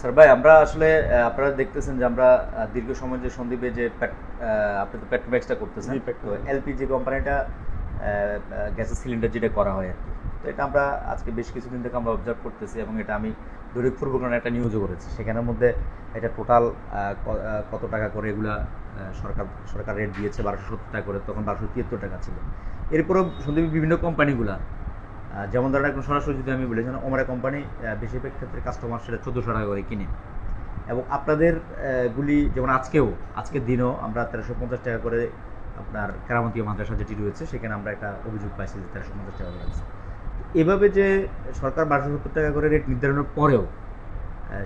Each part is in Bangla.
স্যার ভাই আমরা আসলে আপনারা দেখতেছেন যে আমরা দীর্ঘ সময় যে সন্দীপে যে আপনি তো পেট্রোম্যাক্সটা করতেছেন। তো এলপিজি কোম্পানিটা গ্যাসের সিলিন্ডার যেটা করা হয়। আর কি তো এটা আমরা আজকে বেশ কিছুদিন থেকে আমরা অবজার্ভ করতেছি এবং এটা আমি দৈরিকপূর্বক একটা নিউজও করেছি। সেখানের মধ্যে এটা টোটাল কত টাকা করে এগুলা সরকার সরকার রেট দিয়েছে? বারোশো সত্তর টাকা করে তখন বারোশো তিয়াত্তর টাকা ছিল। এরপরেও সন্দীপের বিভিন্ন কোম্পানিগুলা যেমন ধরেন এখন সরাসরি যদি আমি বলি যেন ওমরা কোম্পানি বেশিরভাগ ক্ষেত্রে কাস্টমার সেটা চোদ্দোশো টাকা করে কিনে। এবং আপনাদের গুলি যেমন আজকেও, আজকের দিনও আমরা তেরোশো পঞ্চাশ টাকা করে আপনার কেরামতীয় মাদ্রাসা যেটি রয়েছে, সেখানে আমরা একটা অভিযোগ পাইছি যে তেরোশো পঞ্চাশ টাকা করে। এভাবে যে সরকার বারোশো সত্তর টাকা করে রেট নির্ধারণের পরেও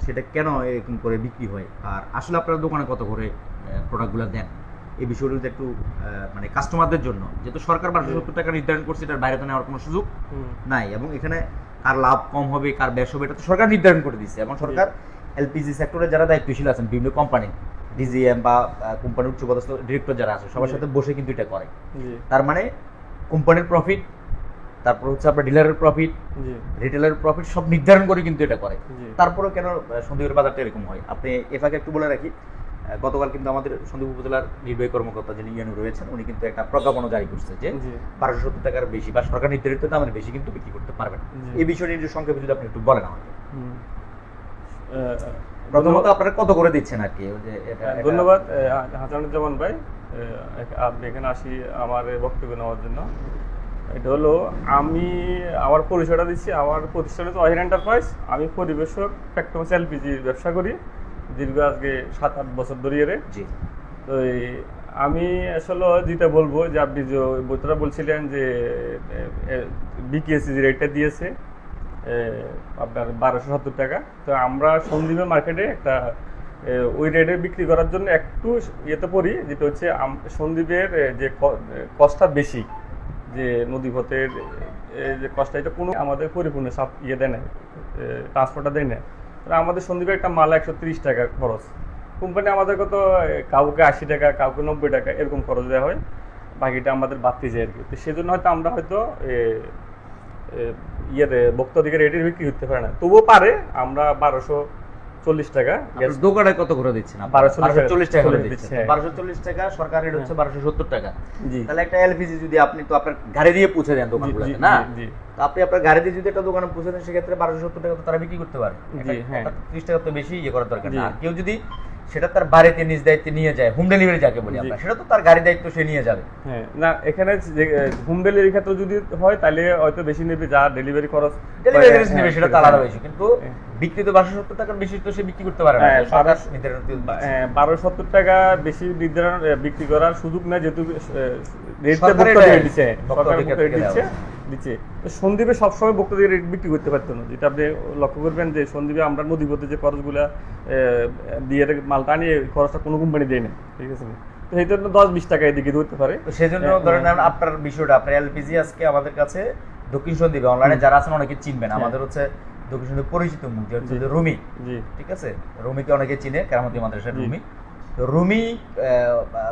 সেটা কেন এরকম করে বিক্রি হয়? আর আসলে আপনারা দোকানে কত করে প্রোডাক্টগুলো দেন? এই বিষয়গুলোতে একটু মানে কাস্টমারদের জন্য যেহেতু সরকার বারোশো সত্তর টাকা নির্ধারণ করছে এটার বাইরে তো নেওয়ার কোনো সুযোগ নাই। এবং এখানে কার লাভ কম হবে কার বেশ হবে এটা তো সরকার নির্ধারণ করে দিচ্ছে এবং সরকার এলপিজি সেক্টরে যারা দায়িত্বশীল আছেন বিভিন্ন কোম্পানি ডিজিএম বা কোম্পানির উচ্চপদস্থ ডিরেক্টর যারা আছে সবার সাথে বসে কিন্তু এটা করে। তার মানে কোম্পানির প্রফিট তারপর হচ্ছে আপনার ডিলারের প্রফিট জি। রিটেলের প্রফিট সব নির্ধারণ করে কিন্তু এটা করে। জি। তারপরেও কেন সন্দেহের বাজারটা এরকম হয়? আপনি এফাকে একটু বলে রাখি গতকাল কিন্তু আমাদের সন্দীপ উপজেলার নির্বাহী কর্মকর্তা যিনি ইয়ানু রয়েছেন উনি কিন্তু একটা প্রজ্ঞাপনও জারি করছে যে বারোশো সত্তর টাকার বেশি বা সরকার নির্ধারিত দামের বেশি কিন্তু বিক্রি করতে পারবেন। এই বিষয়টি একটু সংক্ষেপে যদি আপনি একটু বলেন আমাকে। প্রথমত আপনারা কত করে দিচ্ছেন আর কি? যে এটা- হ্যাঁ, ধন্যবাদ হাসানুজ্জামান ভাই। আপনি এখানে আসি আমার বক্তব্য নেওয়ার জন্য। এটা হলো আমি আমার পরিচয়টা দিচ্ছি। আমার প্রতিষ্ঠান হচ্ছে অহির এন্টারপ্রাইজ আমি পরিবেশক পেট্রোমাস এলপিজি ব্যবসা করি। দীর্ঘ আজকে সাত আট বছর ধরিয়ে রে জি। তো আমি আসলে যেটা বলব যে আপনি যে বইটা বলছিলেন যে বিকেএসি যে রেটটা দিয়েছে আপনার বারোশো সত্তর টাকা। তো আমরা সন্দীপের মার্কেটে একটা ওই রেটে বিক্রি করার জন্য একটু ইয়েতে পড়ি যেটা হচ্ছে সন্দীপের যে কস্টটা বেশি যে নদীপথের যে কস্টটা এটা কোনো আমাদের পরিপূর্ণ সব ইয়ে দেয় না ট্রান্সপোর্টটা দেয় না আমাদের সন্দীপের একটা মাল একশো তিরিশ টাকা খরচ। কোম্পানি আমাদের কত, কাউকে আশি টাকা, কাউকে নব্বই টাকা এরকম খরচ দেওয়া হয়। বাকিটা আমাদের বাড়তে যায় আর কি তো সেজন্য হয়তো আমরা হয়তো ইয়েতে ভোক্তাধিকার রেটে বিক্রি করতে পারে না। তবুও পারে, আমরা বারোশো চল্লিশ টাকা। দোকানে কত করে দিচ্ছেন বারোশো চল্লিশ টাকা করে দিচ্ছেন। হ্যাঁ। বারোশো চল্লিশ টাকা সরকার রেট হচ্ছে বারোশো সত্তর টাকা। জি। তাহলে একটা এলপিজি যদি আপনি তো আপনার গাড়ি দিয়ে পৌঁছে দেন দোকানগুলোতে না। তো আপনি আপনার গাড়ি দিয়ে যদি একটা দোকানে পৌঁছে দেন সেক্ষেত্রে বারোশো সত্তর টাকা তো তারা বিক্রি করতে পারে। হ্যাঁ। ত্রিশ টাকা তো বেশি ইয়ে করার দরকার না। কেউ যদি সেটা তার বাড়িতে নিজ দায়িত্বে নিয়ে যায় হোম ডেলিভারি যাকে বলি আমরা সেটা তো তার গাড়ি দায়িত্ব সে নিয়ে যাবে। হ্যাঁ না এখানে হোম ডেলিভারি ক্ষেত্রে যদি হয় তাহলে হয়তো বেশি নেবে যা ডেলিভারি খরচ ডেলিভারি হ্যাঁ, নেবে সেটা তো হ্যাঁ, আলাদা বেশি কিন্তু হ্যাঁ। বিক্রি তো বারোশো সত্তর টাকার বেশি তো সে বিক্রি করতে পারে না হ্যাঁ, সরকার নির্ধারণ। হ্যাঁ, বারো সত্তর টাকা বেশি নির্ধারণ বিক্রি করার সুযোগ না যেহেতু রেটটা দিচ্ছে। দিচ্ছে সন্দীপে সবসময় দিয়ে রেট বিক্রি করতে পারতো না। যেটা আপনি লক্ষ্য করবেন যে সন্দীপে আমরা নদীপথে যে খরচগুলা দিয়ে মালটা আনি এই খরচটা কোনো কোম্পানি দেয় না। ঠিক আছে তো জন্য দশ বিশ টাকা এদিকে ধরতে পারে। তো সেজন্য হ্যাঁ, ধরেন। আপনার বিষয়টা আপনার এলপিজি আজকে আমাদের কাছে দক্ষিণ সন্দ্বীপে। অনলাইনে যারা আছেন অনেকে চিনবেন। হ্যাঁ। আমাদের হচ্ছে দক্ষিণ সন্দ্বীপ পরিচিত মুখ যে হচ্ছে জি। রুমি। ঠিক আছে? রুমিকে অনেকে চিনে কেরামতি মাদ্রাসার রুমি। তো রুমি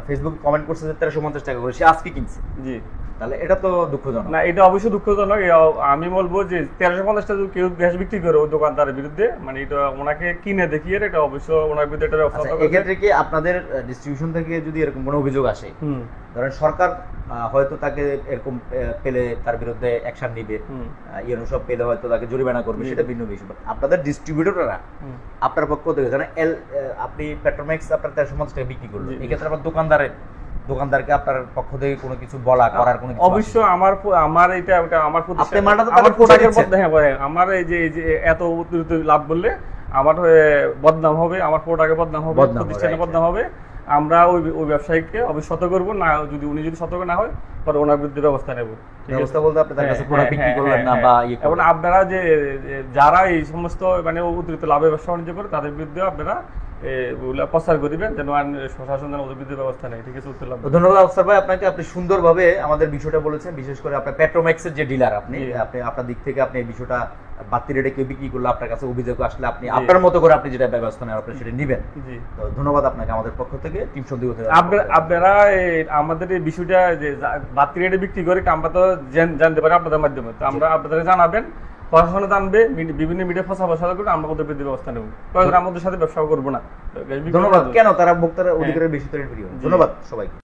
ফেসবুক কমেন্ট করছে যে তেরোশো পঞ্চাশ টাকা করে সে আজকে কিনছে। জি। তাহলে এটা তো দুঃখজনক। না এটা অবশ্যই দুঃখজনক। আমি বলব যে তেরোশো পঞ্চাশটা যদি কেউ গ্যাস বিক্রি করে ওই দোকানদারের বিরুদ্ধে মানে এটা ওনাকে কিনে দেখিয়ে এটা অবশ্য ওনার বিরুদ্ধে এটা আচ্ছা। এক্ষেত্রে কি আপনাদের ডিস্ট্রিবিউশন থেকে যদি এরকম কোনো অভিযোগ আসে ধরেন সরকার হয়তো তাকে এরকম পেলে তার বিরুদ্ধে অ্যাকশন নিবে ইয়েনো সব পেলে হয়তো তাকে জরিমানা করবে সেটা ভিন্ন বিষয়। আপনাদের ডিস্ট্রিবিউটররা। আপনার পক্ষ থেকে ধরেন এল আপনি পেট্রোম্যাক্স আপনার তেরোশো পঞ্চাশ টাকা বিক্রি করল এক্ষেত্রে আপনার দোকানদারের দোকানদারকে আপনার পক্ষ থেকে কোনো কিছু বলা করার কোনো অবশ্য আমার আমার এটা ওটা আমার আপনি মালটা তো আমার প্রোডাক্টের মধ্যে হ্যাঁ আমার এই যে এত অতিরিক্ত লাভ বললে আমার বদনাম হবে আমার বদনাম হবে right, বদনাম হবে। আমরা ওই ওই ব্যবসায়ীকে অবশ্য করব না যদি উনি যদি সতর্ক না হয় তাহলে ওনার বিরুদ্ধে ব্যবস্থা নেব। ব্যবস্থা বলতে আপনি তার কাছে হ্যাঁ, প্রোডাক্ট হ্যাঁ, বিক্রি করলেন হ্যাঁ, না হ্যাঁ। বা ইয়ে এবং আপনারা যে যারা এই সমস্ত মানে অতিরিক্ত লাভের ব্যবসা বাণিজ্য করে তাদের বিরুদ্ধে আপনারা প্রচার করিবেন যেন প্রশাসন যেন ব্যবস্থা নেই ঠিক আছে উত্তর ধন্যবাদ আফসার ভাই। আপনাকে আপনি সুন্দরভাবে আমাদের বিষয়টা বলেছেন বিশেষ করে আপনার পেট্রোম্যাক্সের যে ডিলার আপনি আপনি আপনার দিক থেকে আপনি এই বিষয়টা বাড়তি রেটে কেউ বিক্রি করলে আপনার কাছে অভিযোগ আসলে আপনি আপনার মতো করে আপনি যেটা ব্যবস্থা নেন আপনি সেটা নেবেন। তো ধন্যবাদ আপনাকে আমাদের পক্ষ থেকে। টিম সন্দীপ আপনারা আমাদের এই বিষয়টা যে বাড়তি রেটে বিক্রি করে আমরা তো জানতে পারি আপনাদের মাধ্যমে। তো আমরা আপনাদের জানাবেন প্রশাসনে জানবে বিভিন্ন মিডিয়া ফসা বসা করে আমরা ওদের বিরুদ্ধে ব্যবস্থা নেব। প্রয়োজন আমাদের সাথে ব্যবসা করব না। ধন্যবাদ। কেন? তারা ভোক্তারা অধিকারের বেশি ধন্যবাদ সবাইকে।